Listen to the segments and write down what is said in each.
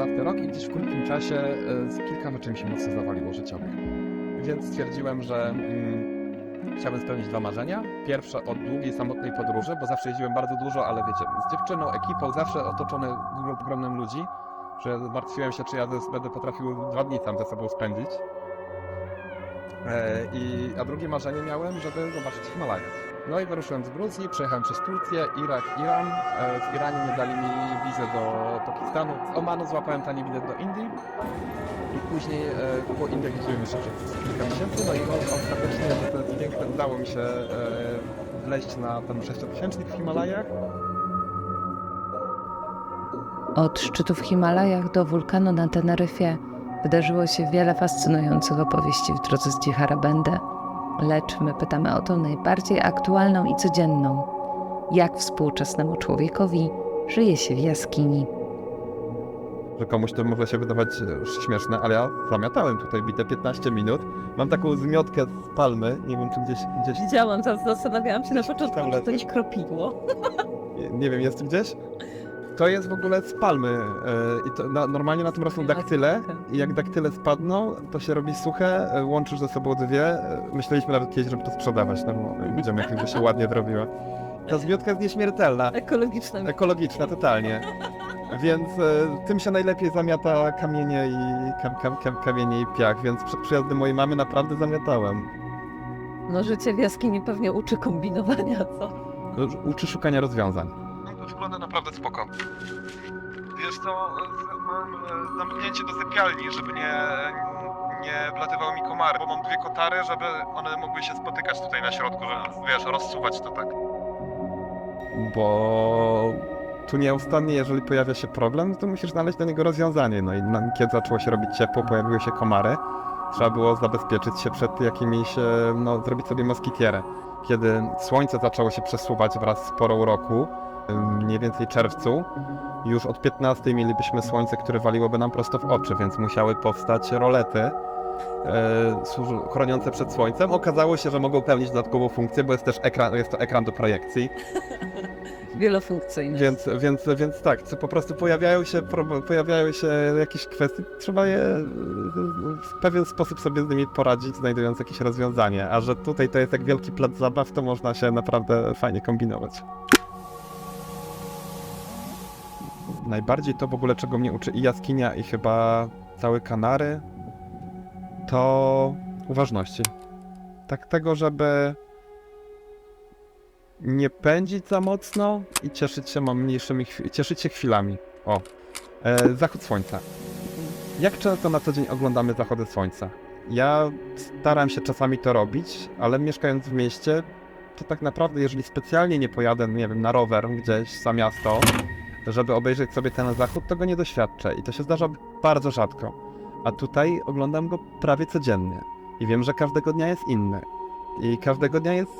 13 rok i gdzieś w krótkim czasie e, z kilka rzeczy mi się mocno zawaliło życiowych. Więc stwierdziłem, że mm, chciałbym spełnić dwa marzenia. Pierwsze od długiej, samotnej podróży, bo zawsze jeździłem bardzo dużo, ale wiecie, z dziewczyną, ekipą, zawsze otoczony gro- gronem ludzi, że martwiłem się, czy ja będę potrafił dwa dni tam ze sobą spędzić. E, I, a drugie marzenie miałem, żeby zobaczyć Himalaje. No i wyruszyłem z Gruzji, przejechałem przez Turcję, Irak, Iran. E, W Iranie nie dali mi wizy do Pakistanu. Z Omanu złapałem tani bilet do Indii. I później e, po Indiach jeździłem jeszcze przez kilka miesięcy. No i o- ostatecznie, jest piękne, udało mi się e, wleźć na ten sześciotysięcznik w Himalajach. Od szczytu w Himalajach do wulkanu na Teneryfie wydarzyło się wiele fascynujących opowieści w drodze z Dzichara Będę. Lecz my pytamy o tą najbardziej aktualną i codzienną. Jak współczesnemu człowiekowi żyje się w jaskini? że komuś to może się wydawać e, śmieszne, ale ja zamiatałem tutaj bite 15 minut. Mam taką zmiotkę z palmy, nie wiem czy gdzieś, gdzieś Widziałam, zastanawiałam się na początku, czy to nie kropiło. nie, nie wiem, jest gdzieś? To jest w ogóle z palmy e, i to na, normalnie na tym rosną daktyle i jak daktyle spadną, to się robi suche, e, łączysz ze sobą dwie. E, Myśleliśmy nawet kiedyś, żeby to sprzedawać no, ludziom, jak to się ładnie zrobiła. Ta zmiotka jest nieśmiertelna. Ekologiczne. Ekologiczna, totalnie. Więc e, tym się najlepiej zamiata kamienie i kam, kam, kam, kamienie i piach, więc przed przyjazdem mojej mamy naprawdę zamiatałem. No życie w jaskini pewnie uczy kombinowania, co? Uczy szukania rozwiązań. Wygląda naprawdę spoko. Wiesz co, mam e, zamknięcie do sypialni, żeby nie, nie wlatywały mi komary, bo mam dwie kotary, żeby one mogły się spotykać tutaj na środku, że wiesz, rozsuwać to tak. Bo tu nieustannie, jeżeli pojawia się problem, to musisz znaleźć do niego rozwiązanie. No i kiedy zaczęło się robić ciepło, pojawiły się komary, trzeba było zabezpieczyć się przed jakimiś, e, no zrobić sobie moskitierę. Kiedy słońce zaczęło się przesuwać wraz z porą roku, mniej więcej czerwcu, już od 15 mielibyśmy słońce, które waliłoby nam prosto w oczy, więc musiały powstać rolety e, chroniące przed słońcem. Okazało się, że mogą pełnić dodatkową funkcję, bo jest też ekran, jest to ekran do projekcji. Wielofunkcyjne. Więc, więc, więc tak, po prostu pojawiają się, pojawiają się jakieś kwestie, trzeba je w pewien sposób sobie z nimi poradzić, znajdując jakieś rozwiązanie. A że tutaj to jest jak wielki plac zabaw, to można się naprawdę fajnie kombinować. Najbardziej to w ogóle, czego mnie uczy i jaskinia, i chyba cały Kanary, to uważności. Tak tego, żeby nie pędzić za mocno i cieszyć się mniejszymi, cieszyć się chwilami. O, e, zachód słońca. Jak często na co dzień oglądamy zachody słońca? Ja staram się czasami to robić, ale mieszkając w mieście, to tak naprawdę, jeżeli specjalnie nie pojadę, nie wiem, na rower gdzieś za miasto, żeby obejrzeć sobie ten zachód, to go nie doświadczę i to się zdarza bardzo rzadko. A tutaj oglądam go prawie codziennie i wiem, że każdego dnia jest inny. I każdego dnia jest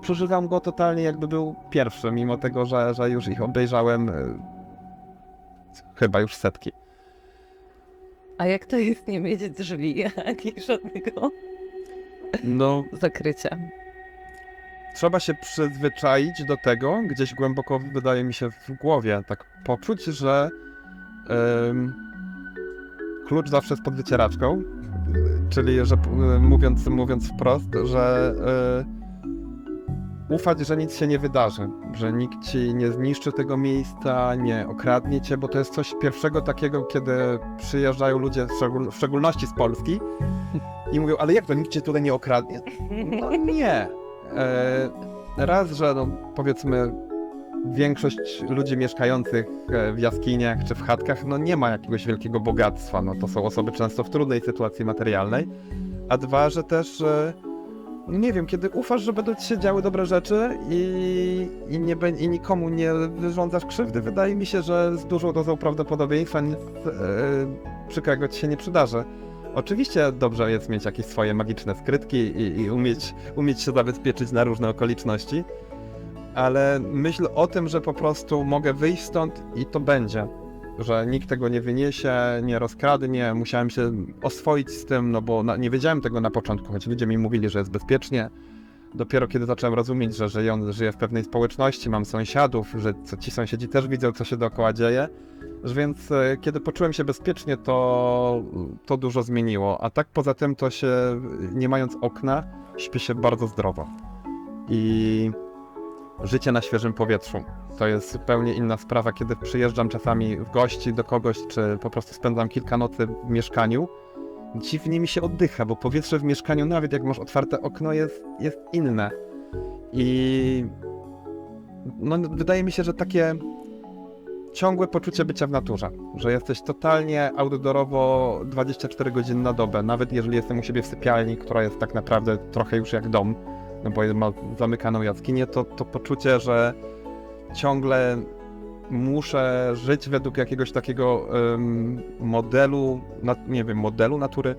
przeżywam go totalnie jakby był pierwszy, mimo tego, że, że już ich obejrzałem y, chyba już setki. A jak to jest nie mieć drzwi, ani żadnego No, zakrycia? Trzeba się przyzwyczaić do tego, gdzieś głęboko wydaje mi się w głowie, tak poczuć, że klucz zawsze jest pod wycieraczką, czyli że y, mówiąc, mówiąc wprost, że y, ufać, że nic się nie wydarzy, że nikt ci nie zniszczy tego miejsca, nie okradnie cię, bo to jest coś pierwszego takiego, kiedy przyjeżdżają ludzie, w szczególności z Polski i mówią, ale jak to, nikt cię tutaj nie okradnie? No nie. E, raz, że no, powiedzmy większość ludzi mieszkających e, w jaskiniach czy w chatkach no nie ma jakiegoś wielkiego bogactwa. No, to są osoby często w trudnej sytuacji materialnej. A dwa, że też no nie wiem, kiedy ufasz, że będą ci się działy dobre rzeczy i, i, nie, i nikomu nie wyrządzasz krzywdy. Wydaje mi się, że z dużą dozą prawdopodobieństwa nic e, przykrego ci się nie przydarzy. Oczywiście dobrze jest mieć jakieś swoje magiczne skrytki i, i umieć, umieć się zabezpieczyć na różne okoliczności, ale myśl o tym, że po prostu mogę wyjść stąd i to będzie. Że nikt tego nie wyniesie, nie rozkradnie, musiałem się oswoić z tym, no bo na, nie wiedziałem tego na początku, choć ludzie mi mówili, że jest bezpiecznie. Dopiero kiedy zacząłem rozumieć, że żyję, żyję w pewnej społeczności, mam sąsiadów, że ci sąsiedzi też widzą, co się dookoła dzieje. Więc e, kiedy poczułem się bezpiecznie, to, to dużo zmieniło. A tak poza tym, to się, nie mając okna, śpi się bardzo zdrowo. I życie na świeżym powietrzu. To jest zupełnie inna sprawa, kiedy przyjeżdżam czasami w gości do kogoś, czy po prostu spędzam kilka nocy w mieszkaniu. Dziwnie mi się oddycha, bo powietrze w mieszkaniu, nawet jak masz otwarte okno, jest, jest inne. I no, wydaje mi się, że takie ciągłe poczucie bycia w naturze, że jesteś totalnie outdoorowo 24 godziny na dobę, nawet jeżeli jestem u siebie w sypialni, która jest tak naprawdę trochę już jak dom, no bo ma zamykaną jaskinię, to, to poczucie, że ciągle muszę żyć według jakiegoś takiego modelu, nie wiem, modelu natury,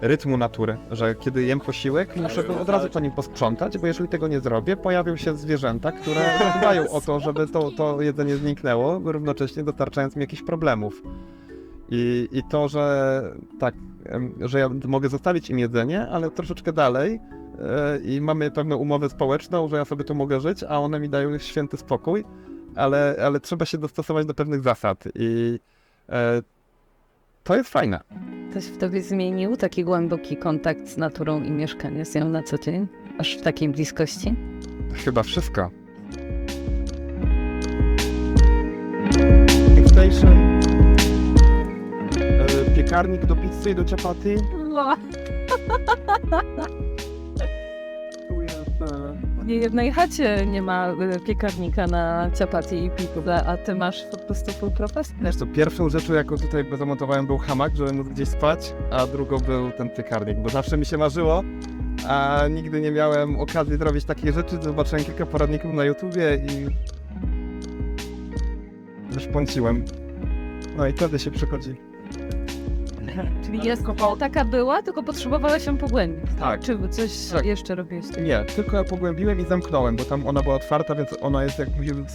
rytmu natury, że kiedy jem posiłek, muszę od razu po nim posprzątać, bo jeżeli tego nie zrobię, pojawią się zwierzęta, które dbają o to, żeby to, to jedzenie zniknęło, równocześnie dostarczając mi jakichś problemów. I, I to, że tak, że ja mogę zostawić im jedzenie, ale troszeczkę dalej e, i mamy pewną umowę społeczną, że ja sobie tu mogę żyć, a one mi dają święty spokój, ale, ale trzeba się dostosować do pewnych zasad i e, to jest fajne. Ktoś w tobie zmienił taki głęboki kontakt z naturą i mieszkanie z nią na co dzień? Aż w takiej bliskości? Chyba wszystko. Station. E, Piekarnik do pizzy i do ciapaty. E, jednej chacie nie ma y, piekarnika na ciapaty i pizzę, a ty masz po prostu full profesję. Wiesz pierwszą rzeczą, jaką tutaj zamontowałem był hamak, żeby móc gdzieś spać, a drugą był ten piekarnik, bo zawsze mi się marzyło, a nigdy nie miałem okazji zrobić takiej rzeczy. Zobaczyłem kilka poradników na YouTubie i wyszpąciłem. No i wtedy się przychodzi. Czyli jest taka była, tylko potrzebowałeś ją pogłębić. Tak. Czy coś Tak. jeszcze robiłeś? Nie, tylko ja pogłębiłem i zamknąłem, bo tam ona była otwarta, więc ona jest, jak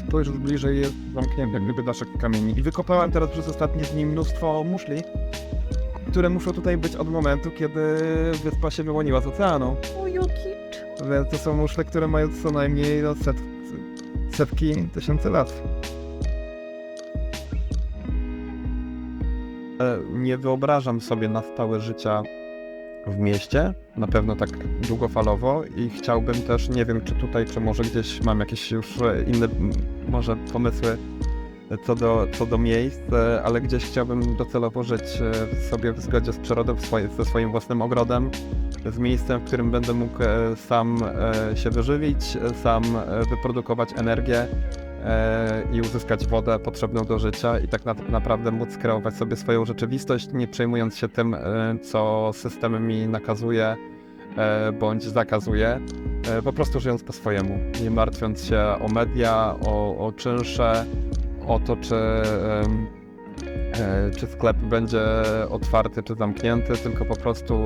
spojrzysz bliżej, jest zamknięta, jak gdyby daszek kamieni. I wykopałem teraz przez ostatnie dni mnóstwo muszli, które muszą tutaj być od momentu, kiedy wyspa się wyłoniła z oceanu. O, Jukicz. Więc to są muszle, które mają co najmniej no, set, setki tysięcy lat. Nie wyobrażam sobie na stałe życia w mieście, na pewno tak długofalowo i chciałbym też, nie wiem czy tutaj, czy może gdzieś mam jakieś już e, inne może pomysły co do, co do miejsc, e, ale gdzieś chciałbym docelowo żyć e, sobie w zgodzie z przyrodą, ze swoim własnym ogrodem, z miejscem, w którym będę mógł e, sam e, się wyżywić, e, sam e, wyprodukować energię e, i uzyskać wodę potrzebną do życia i tak na, naprawdę móc kreować sobie swoją rzeczywistość, nie przejmując się tym, e, co system mi nakazuje e, bądź zakazuje, e, po prostu żyjąc po swojemu, nie martwiąc się o media, o, o czynsze, o to, czy, e, czy sklep będzie otwarty, czy zamknięty, tylko po prostu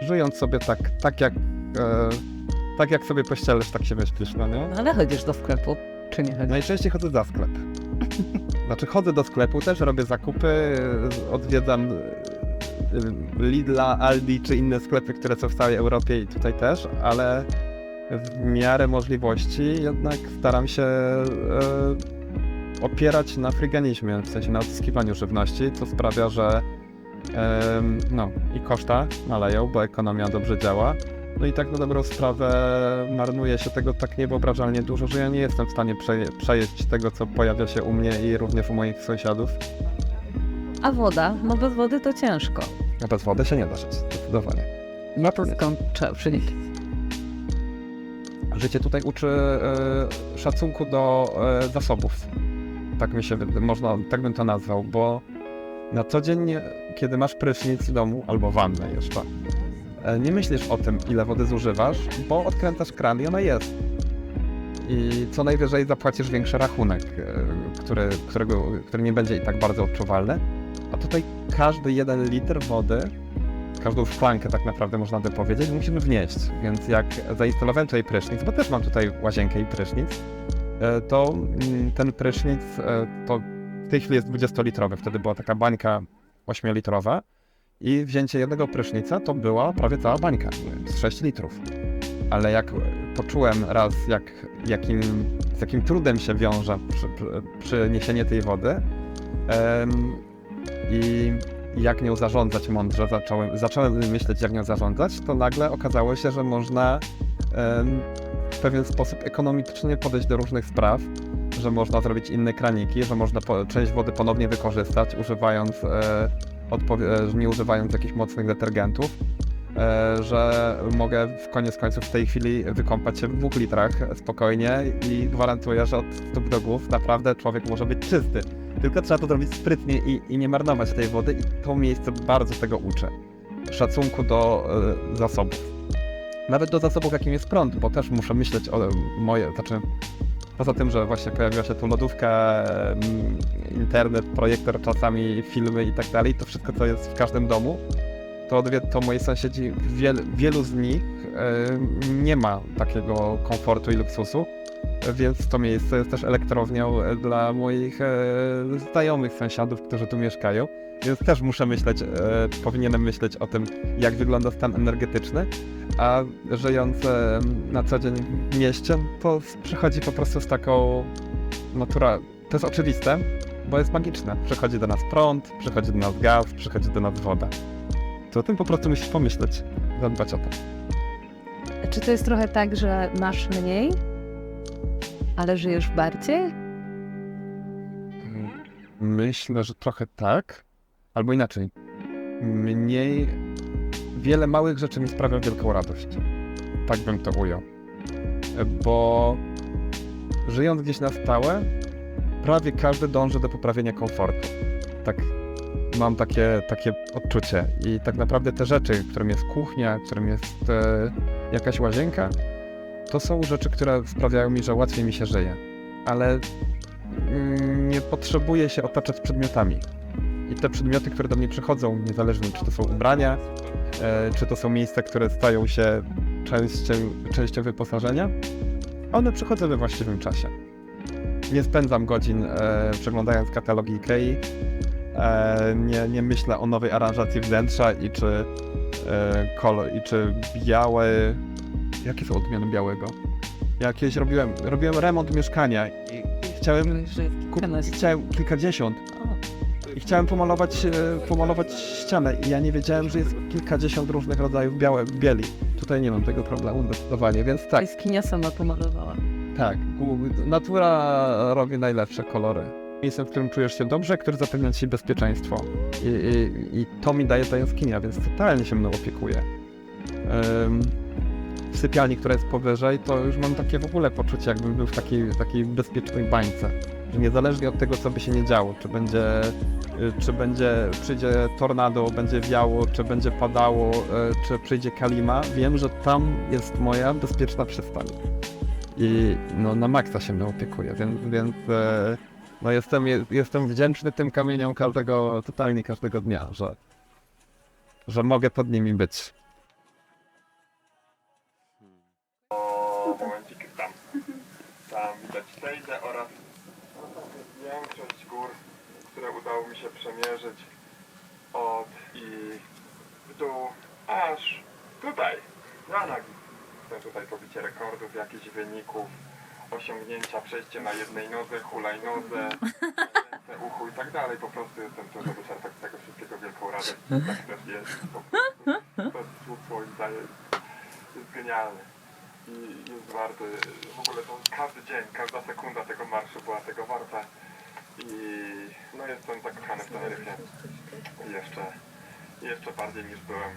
żyjąc sobie tak, tak jak, e, tak jak sobie pościelesz, tak się myślisz, no nie? No ale chodzisz do sklepu, czy nie chodzisz? Najczęściej chodzę za sklep. Znaczy chodzę do sklepu, też robię zakupy, e, odwiedzam e, Lidla, Aldi czy inne sklepy, które są w całej Europie i tutaj też, ale w miarę możliwości jednak staram się e, opierać na friganizmie, w sensie na odzyskiwaniu żywności, co sprawia, że em, no i koszta maleją, bo ekonomia dobrze działa. No i tak na dobrą sprawę marnuje się tego tak niewyobrażalnie dużo, że ja nie jestem w stanie przeje- przejeść tego, co pojawia się u mnie i również u moich sąsiadów. A woda? No bez wody to ciężko. A bez wody się nie da żyć, zdecydowanie. No to skąd trzeba przynieść? Życie tutaj uczy e, szacunku do e, zasobów. Tak mi się można, tak bym to nazwał, bo na co dzień, kiedy masz prysznic w domu, albo wannę jeszcze, nie myślisz o tym, ile wody zużywasz, bo odkręcasz kran i ona jest. I co najwyżej zapłacisz większy rachunek, e, który, którego, który nie będzie i tak bardzo odczuwalny. A tutaj każdy jeden litr wody każdą szklankę tak naprawdę można by powiedzieć, musimy wnieść. Więc jak zainstalowałem tutaj prysznic, bo też mam tutaj łazienkę i prysznic, e, to mm, ten prysznic e, to w tej chwili jest 20-litrowy, wtedy była taka bańka 8-litrowa i wzięcie jednego prysznica to była prawie cała bańka, z 6 litrów. ale jak poczułem raz, jak, jakim, z jakim trudem się wiąże przy, przy, przyniesienie tej wody i jak nią zarządzać mądrze, zacząłem, zacząłem myśleć, jak nią zarządzać, to nagle okazało się, że można w pewien sposób ekonomicznie podejść do różnych spraw, że można zrobić inne kraniki, że można po, część wody ponownie wykorzystać, używając, e, odpowie- e, nie używając jakichś mocnych detergentów, e, że mogę w koniec końców w tej chwili wykąpać się w dwóch litrach spokojnie i gwarantuję, że od stóp do głów naprawdę człowiek może być czysty. Tylko trzeba to zrobić sprytnie i, i nie marnować tej wody i to miejsce bardzo tego uczy. Szacunku do e, zasobów. Nawet do zasobów, jakim jest prąd, bo też muszę myśleć o moje, znaczy poza tym, że właśnie pojawiła się tu lodówka, internet, projektor, czasami filmy i tak dalej, to wszystko, co jest w każdym domu, to, to moi sąsiedzi, wiel, wielu z nich nie ma takiego komfortu i luksusu, więc to miejsce jest też elektrownią e, dla moich e, znajomych sąsiadów, którzy tu mieszkają. Więc też muszę myśleć, e, powinienem myśleć o tym, jak wygląda stan energetyczny, a żyjąc e, na co dzień w mieście, to przychodzi po prostu z taką natura. To jest oczywiste, bo jest magiczne. Przychodzi do nas prąd, przychodzi do nas gaz, przychodzi do nas woda. To o tym po prostu musisz pomyśleć, zadbać o to. Czy to jest trochę tak, że masz mniej, ale żyjesz bardziej? Myślę, że trochę tak, albo inaczej. Mniej. Wiele małych rzeczy mi sprawia wielką radość. Tak bym to ujął. Bo żyjąc gdzieś na stałe, prawie każdy dąży do poprawienia komfortu. Tak mam takie, takie odczucie. I tak naprawdę te rzeczy, którym jest kuchnia, którym jest e, jakaś łazienka, to są rzeczy, które sprawiają mi, że łatwiej mi się żyje. Ale mm, nie potrzebuję się otaczać przedmiotami. I te przedmioty, które do mnie przychodzą, niezależnie czy to są ubrania, czy to są miejsca, które stają się częścią, częścią wyposażenia, one przychodzą we właściwym czasie. Nie spędzam godzin e, przeglądając katalogi Ikei, e, nie, nie myślę o nowej aranżacji wnętrza i czy, e, kolor, i czy białe... Jakie są odmiany białego? Ja kiedyś robiłem, robiłem remont mieszkania i, i chciałem Kup... Chciałem kilkadziesiąt i chciałem pomalować, e, pomalować ścianę i ja nie wiedziałem, że jest kilkadziesiąt różnych rodzajów białe, bieli. Tutaj nie mam tego problemu zdecydowanie, więc tak, Jaskinia sama pomalowała. tak. gu- Natura robi najlepsze kolory. Miejscem, w którym czujesz się dobrze, który zapewnia ci bezpieczeństwo. I, i, i to mi daje ta jaskinia, więc totalnie się mną opiekuje. Em, w sypialni, która jest powyżej, to już mam takie w ogóle poczucie, jakbym był w takiej, takiej bezpiecznej bańce. Że niezależnie od tego, co by się nie działo, czy będzie, y, czy będzie, przyjdzie tornado, będzie wiało, czy będzie padało, y, czy przyjdzie kalima, wiem, że tam jest moja bezpieczna przystań. I no, na maksa się mną opiekuje, więc, więc e, no, jestem, je- jestem wdzięczny tym kamieniom każdego, totalnie każdego dnia, że, że mogę pod nimi być. momencik tam. Tam widać Tejdę oraz większość gór, które udało mi się przemierzyć od i w dół aż tutaj, na nogi. Chcę tutaj pobicie rekordów, jakichś wyników, osiągnięcia, przejście na jednej nodze, hulajnodze, ręce, uchu i tak dalej. Po prostu jestem tu, żeby czerpać z tego wszystkiego wielką radość. Tak też jest. Po prostu. To słów daje jest genialny i jest warty, w ogóle to każdy dzień, każda sekunda tego marszu była tego warta i no jestem zakochany w Teneryfie jeszcze, jeszcze bardziej niż byłem.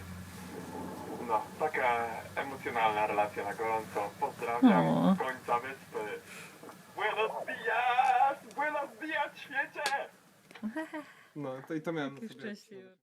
No, taka emocjonalna relacja na gorąco. Pozdrawiam O. z końca wyspy. Buenos dias! Buenos dias, świecie! No, to i to miałem. Szczęśliwy.